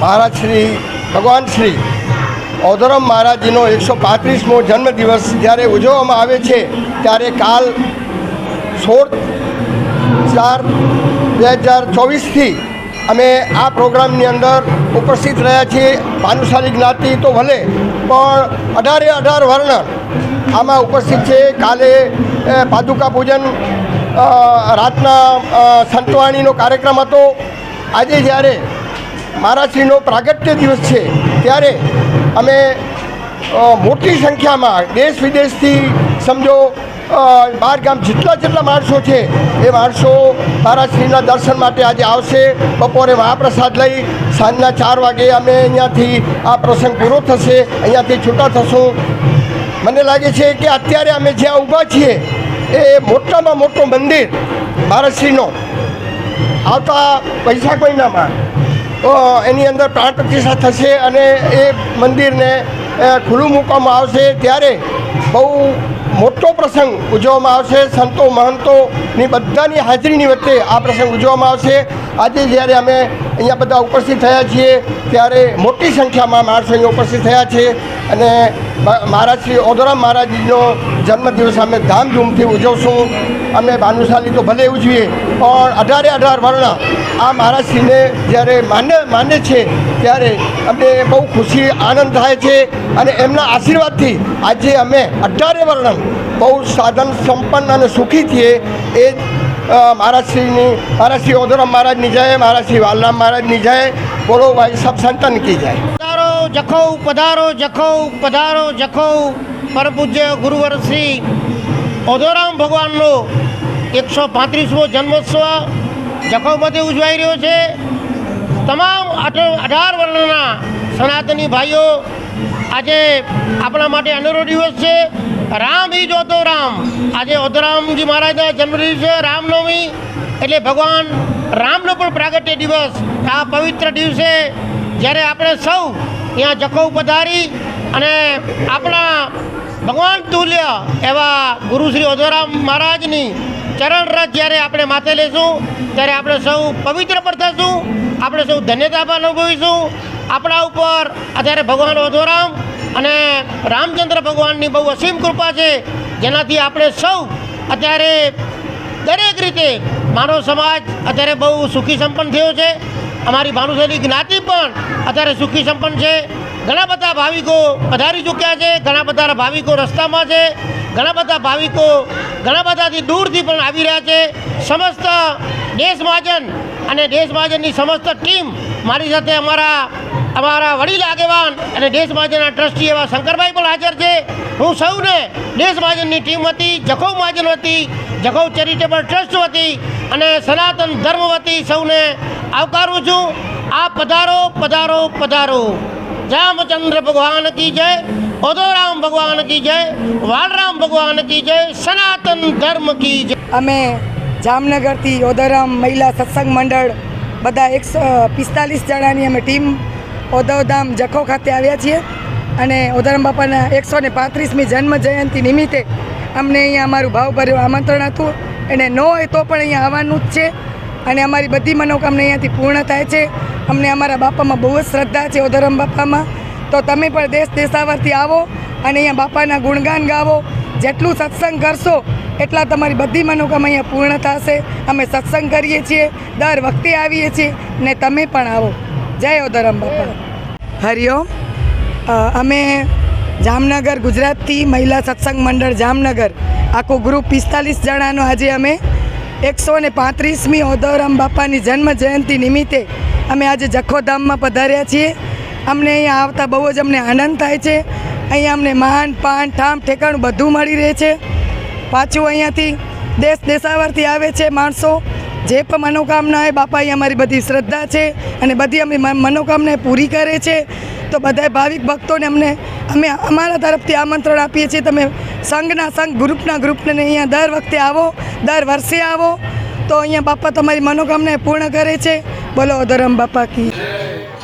મહારાજ શ્રી, ભગવાન શ્રી ઓધરમ મહારાજજીનો એકસો પાંત્રીસમો જન્મદિવસ જ્યારે ઉજવવામાં આવે છે, ત્યારે કાલ સોળ ચાર બે હજાર ચોવીસથી અમે આ પ્રોગ્રામની અંદર ઉપસ્થિત રહ્યા છીએ. ભાનુશાલી જ્ઞાતિ તો ભલે, પણ અઢારે અઢાર વર્ણ આમાં ઉપસ્થિત છે. કાલે પાદુકા પૂજન રાતના સંતવાણીનો કાર્યક્રમ હતો. આજે જ્યારે મહારાજશ્રીનો પ્રાગટ્ય દિવસ છે. ત્યારે અમે મોટી સંખ્યામાં દેશ વિદેશથી સમજો બાર ગામ જેટલા જેટલા માણસો છે, એ માણસો મહારાજશ્રીના દર્શન માટે આજે આવશે. બપોરે મહાપ્રસાદ લઈ, સાંજના ચાર વાગે અમે અહીંયાથી આ પ્રસંગ પૂરો થશે. અહીંયાથી છૂટા થશું. મને લાગે છે કે અત્યારે અમે જ્યાં ઊભા છીએ, એ મોટામાં મોટું મંદિર મહારાજશ્રીનો આવતા વૈશાખ મહિનામાં. એની અંદર પ્રાણ પ્રતિષ્ઠા થશે અને એ મંદિરને ખુલ્લું મૂકવામાં આવશે. ત્યારે બહુ મોટો પ્રસંગ ઉજવવામાં આવશે. સંતો, મહંતોની બધાની હાજરીની વચ્ચે આ પ્રસંગ ઉજવવામાં આવશે. આજે જ્યારે અમે અહીંયા બધા ઉપસ્થિત થયા છીએ, ત્યારે મોટી સંખ્યામાં માણસો અહીંયા ઉપસ્થિત થયા છે. અને મહારાજ શ્રી ઓદોરામ મહારાજજીનો જન્મદિવસ અમે ધામધૂમથી ઉજવશું. અમે ભાનુશાલી તો ભલે ઉજવીએ, પણ અઢારે અઢાર વર્ણ આ મહારાજશ્રીને જ્યારે માન્ય માને છે, ત્યારે અમને બહુ ખુશી, આનંદ થાય છે અને એમના આશીર્વાદથી આજે અમે અઢારે વર્ણ બહુ સાધન સંપન્ન અને સુખી છીએ. એ મહારાજશ્રીની મહારાજશ્રી ઓધરામ મહારાજની જય મહારાજશ્રી વાલરામ મહારાજની જય. બોલો ભાઈ, સબ સંતન કી જય. પધારો, જખૌ પધારો જખૌ પધારો, જખૌ. પરપૂજ્ય ગુરુવર શ્રી ઓધોરામ ભગવાનનો એકસો પાંત્રીસમો જન્મોત્સવ જખૌમાંથી ઉજવાઈ રહ્યો છે. તમામ અઢાર વર્ણના સનાતની ભાઈઓ આજે આપણા માટે અનેરો દિવસ છે. રામ ઈ ઓતો રામ. આજે ઓતરામજી મહારાજના જન્મદિવસ છે, રામનવમી. એટલે ભગવાન રામનો પણ પ્રાગટ્ય દિવસ. આ પવિત્ર દિવસે જ્યારે આપણે સૌ ત્યાં જખૌ પધારી અને આપણા ભગવાન તુલ્ય એવા ગુરુ શ્રી ઓધોરામ મહારાજની ચરણ રથ જ્યારે આપણે માથે લેશું, ત્યારે આપણે સૌ પવિત્ર પણ થશું, આપણે સૌ ધન્યતા પણ અનુભવીશું. આપણા ઉપર અત્યારે ભગવાન વધોરામ અને રામચંદ્ર ભગવાનની બહુ અસીમ કૃપા છે, જેનાથી આપણે સૌ અત્યારે દરેક રીતે માનવ સમાજ અત્યારે બહુ સુખી સંપન્ન થયો છે. અમારી ભાનુશાલી જ્ઞાતિ પણ અત્યારે સુખી સંપન્ન છે. ઘણા બધા ભાવિકો પધારી ચૂક્યા છે, ઘણા બધા ભાવિકો રસ્તામાં છે, ઘણા બધા ભાવિકો ઘણા બધાથી દૂરથી પણ આવી રહ્યા છે. સમસ્ત દેશ મહાજન અને દેશ મહાજનની સમસ્ત ટીમ મારી સાથે અમારા અમારા વડીલ આગેવાન અને દેશ મહાજનના ટ્રસ્ટી એવા શંકરભાઈ પણ હાજર છે. હું સૌને દેશ મહાજનની ટીમ વતી જખૌ મહાજન વતી જખૌ ચેરિટેબલ ટ્રસ્ટ વતી અને સનાતન ધર્મ વતી સૌને આવકારું છું. આ પધારો પધારો પધારો. રામચંદ્ર ભગવાન કી જય ઓદોરામ ભગવાન કી જય, વાલરામ ભગવાન કી જય, સનાતન ધર્મ કી જય. અમે જામનગરથી ઓદોરામ મહિલા સત્સંગ મંડળ બધા એકસો પિસ્તાલીસ જણાની અમે ટીમ ઓદોધામ જખો ખાતે આવ્યા છીએ અને ઓદોરામ બાપાના એકસો ને પાંત્રીસમી જન્મ જયંતિ નિમિત્તે અમને અહીંયા અમારું ભાવભર્યું આમંત્રણ હતું. અને ન હોય તો પણ અહીંયા આવવાનું જ છે. અને અમારી બધી મનોકામના અહીંયાથી પૂર્ણ થાય છે. અમને અમારા બાપામાં બહુ જ શ્રદ્ધા છે ઓધરમ બાપામાં. તો તમે પણ દેશ દેશાવરથી આવો અને અહીંયા બાપાના ગુણગાન ગાવો. જેટલું સત્સંગ કરશો, એટલા તમારી બધી મનોકામના અહીંયા પૂર્ણ થશે. અમે સત્સંગ કરીએ છીએ, દર વખતે આવીએ છીએ ને તમે પણ આવો. જય ઓધરમ બાપા. હરિઓમ અમે જામનગર ગુજરાતથી મહિલા સત્સંગ મંડળ જામનગર. આખું ગ્રુપ પિસ્તાલીસ જણાનો આજે અમે એકસો ને પાંત્રીસમી ઓદવરામ બાપાની જન્મ જયંતિ નિમિત્તે અમે આજે જખોધામમાં પધાર્યા છીએ. અમને અહીંયા આવતા બહુ જ અમને આનંદ થાય છે. અહીંયા અમને માન, પાન, ઠામ, ઠેકાણું બધું મળી રહે છે. પાછું અહીંયાથી દેશ દેશાવરથી આવે છે માણસો. જે પણ મનોકામના હોય બાપા અહીં અમારી બધી શ્રદ્ધા છે અને બધી અમે મનોકામના પૂરી કરે છે. તો બધા ભાવિક ભક્તોને અમને, અમે અમારા તરફથી આમંત્રણ આપીએ છીએ. તમે સંઘના સંઘ, ગ્રુપના ગ્રુપને અહીંયા દર વખતે આવો, દર વર્ષે આવો. તો અહીંયા બાપા તમારી મનોકામના પૂર્ણ કરે છે. બોલો, ધરમ બાપા કી.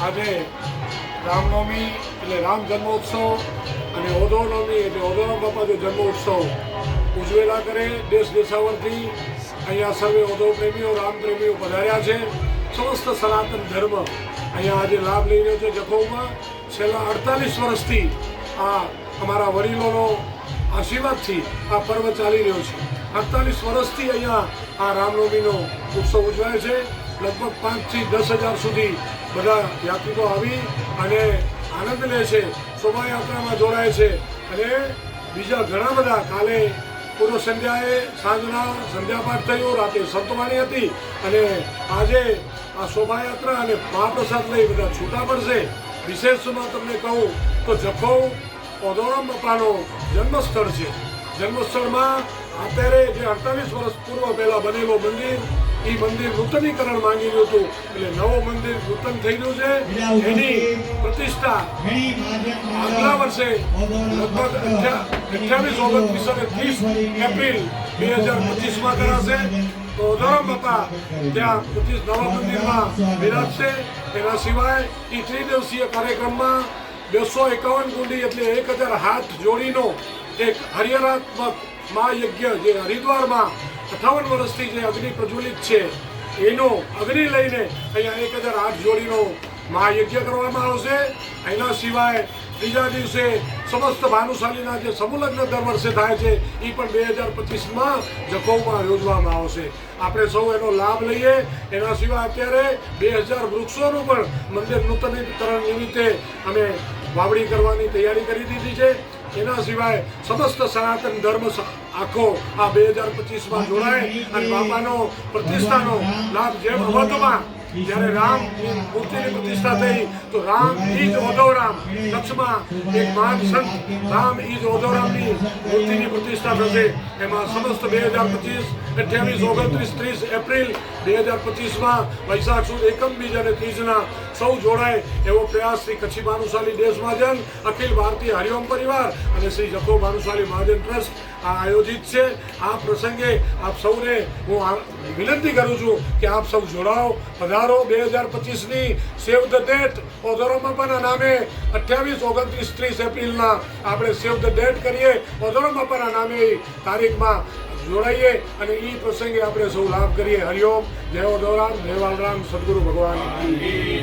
આજે રામનવમી એટલે રામ જન્મોત્સવ અને ઓદોનવમી એટલે ઓદોરામ બાપાનો જન્મોત્સવ ઉજવેલા કરે, દેશ દેશાવરથી અહીંયા સર્વે ઓદો પ્રેમીઓ રામ પ્રેમીઓ પધાર્યા છે. સમસ્ત સનાતન ધર્મ અહીંયા આજે લાભ લઈ રહ્યો છે જખૌમાં. છેલ્લા અડતાલીસ વર્ષથી આ અમારા વડીલોનો આશીર્વાદથી આ પર્વ ચાલી રહ્યો છે. અડતાલીસ વર્ષથી અહીંયા આ રામનવમીનો ઉત્સવ ઉજવાય છે. લગભગ પાંચથી દસ હજાર સુધી બધા યાત્રિકો આવી અને આનંદ લે છે. શોભાયાત્રામાં જોડાય છે. અને બીજા ઘણા બધા કાલે પૂર્વ સંધ્યાએ સાંજના સંધ્યાપાઠ થયો, રાતે સંતવાણી હતી અને આજે આ શોભાયાત્રા અને મહાપ્રસાદ લઈ બધા છૂટા પડશે. વિશેષમાં તમને કહું તો જખૌ ઓદોરામ બાપાનો જન્મસ્થળ છે. જન્મસ્થળમાં અત્યારે જે અડતાલીસ વર્ષ પૂર્વ પહેલા બનેલો મંદિર, એ મંદિર નૂતનીકરણ માંગી રહ્યું હતું. એટલે નવો મંદિર નૂતન થઈ ગયું છે. એની પ્રતિષ્ઠા આગલા વર્ષે લગભગ અઠ્યાવીસ, ઓગણત્રીસ અને ત્રીસ એપ્રિલ બે હજાર પચીસમાં કરાશે. તો ઓદોરામ બાપા, ત્યાં પચીસ નવા મંદિરમાં બિરાજશે એના સિવાય એ ત્રિદિવસીય કાર્યક્રમમાં બેસો એકાવન કુંડી એટલે એક હજાર હાથ જોડીનો એક હરિહરાત્મક મહાયજ્ઞ જે હરિદ્વારમાં અઠાવન વર્ષથી જે અગ્નિ પ્રજ્વલિત છે, એનો અગ્નિ લઈને અહીંયા એક હજાર આઠ જોડીનો મહાયજ્ઞ કરવામાં આવશે. એના સિવાય બીજા દિવસે સમસ્ત ભાનુશાલીના જે સમુલગ્ન દર વર્ષે થાય છે એ પણ બે હજાર પચીસમાં જખૌમાં યોજવામાં આવશે. આપણે સૌ એનો લાભ લઈએ. એના સિવાય અત્યારે બે હજાર વૃક્ષોનું પણ મંદિર નૂતનીકરણ નિમિત્તે અમે વાવણી કરવાની તૈયારી કરી દીધી છે. એના સિવાય સમસ્ત સનાતન ધર્મ આખો આ બે હજાર પચીસમાં જોડાય અને બાપાનો પ્રતિષ્ઠાનો લાભ જેમ અવધમાં જ્યારે રામ મૂર્તિની પ્રતિષ્ઠા થઈ તો રામ ઈજ ઓધવરામ કચ્છમાં એક મહાન સંત, રામ ઈજ ઓધવરામની મૂર્તિની પ્રતિષ્ઠા થશે એમાં સમસ્ત બે હજાર પચીસ અઠ્યાવીસ, ઓગણત્રીસ, ત્રીસ એપ્રિલ બે હજાર પચીસમાં વૈશાખ સુદ એકમ બીજ અને ત્રીજના સૌ જોડાય એવો પ્રયાસ શ્રી કચ્છી ભાનુશાલી દેશ મહાજન, અખિલ ભારતીય હરિઓમ પરિવાર અને શ્રી જખો ભાનુશાલી મહાજન ટ્રસ્ટ આયોજિત છે. આ પ્રસંગે આપ સૌને હું આ વિનંતી કરું છું કે આપ સૌ જોડાઓ. પધારો બે હજાર પચીસની સેવ ધ ડેટ ઓધોરમાપાના નામે અઠ્યાવીસ, ઓગણત્રીસ, ત્રીસ એપ્રિલના આપણે સેવ ધ ડેટ કરીએ. ઓધોરમાપાના નામે તારીખમાં જોડાઈએ અને એ પ્રસંગે આપણે સૌ લાભ કરીએ. હરિઓમ. જય ઓધોરામ. જય વાલરામ. સદગુરુ ભગવાન.